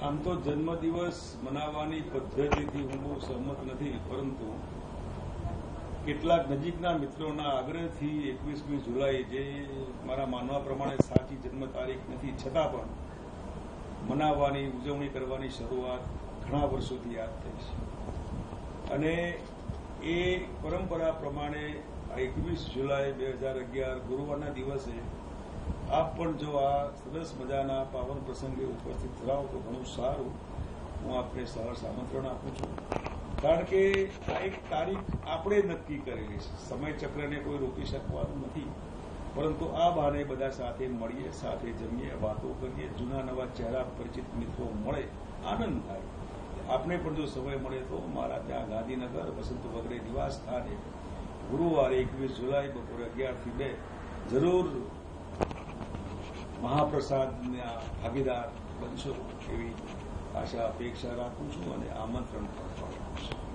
આમ તો જન્મદિવસ મનાવવાની પદ્ધતિથી હું બહુ સહમત નથી, પરંતુ કેટલાક નજીકના મિત્રોના આગ્રહથી એકવીસમી જુલાઈ, જે મારા માનવા પ્રમાણે સાચી જન્મ તારીખ નથી, છતાં પણ મનાવવાની, ઉજવણી કરવાની શરૂઆત ઘણા વર્ષોથી યાદ થઈ છે. અને એ પરંપરા પ્રમાણે એકવીસ જુલાઈ બે હજાર અગિયાર ગુરુવારના દિવસે આપ પણ જો આ સરસ મજાના પાવન પ્રસંગે ઉપસ્થિત થાવ તો ઘણું સારું. હું આપને સરસ આમંત્રણ આપું છું. કારણ કે આ એક તારીખ આપણે નક્કી કરેલી છે. સમયચક્રને કોઈ રોકી શકવાનું નથી. પરંતુ આ બહાને બધા સાથે મળીએ, સાથે જમીએ, વાતો કરીએ, જૂના નવા ચહેરા પરિચિત મિત્રો મળે, આનંદ થાય. આપને પણ જો સમય મળે તો મારા ત્યાં ગાંધીનગર, વસંત વગેરે નિવાસ સ્થાને ગુરુવારે એકવીસ જુલાઈ બપોરે અગિયારથી બે જરૂર મહાપ્રસાદના ભાગીદાર બનશો એવી આશા અપેક્ષા રાખું છું અને આમંત્રણ પણ પાઠવું છું.